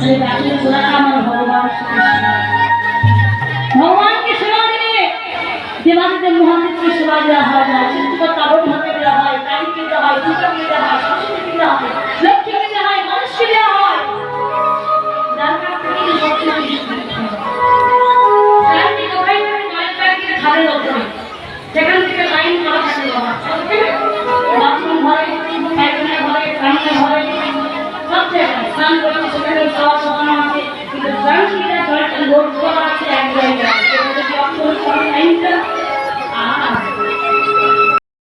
তাহলে গাছের গোড়াটা আমার ভগবান ভগবানকে সেবা দিলে সেবা দেওয়া হয় না শিশুকে কাবর ভাঙে দেওয়া হয়, কালীকে দেওয়া হয়, দুর্গাকে দেওয়া হয়, সরস্বতীকে দেওয়া হয়, লক্ষ্মীকে দেওয়া হয়, মানুষকে দেওয়া হয়। যার কাছ থেকে। সেখান থেকে লাইন করা থাকে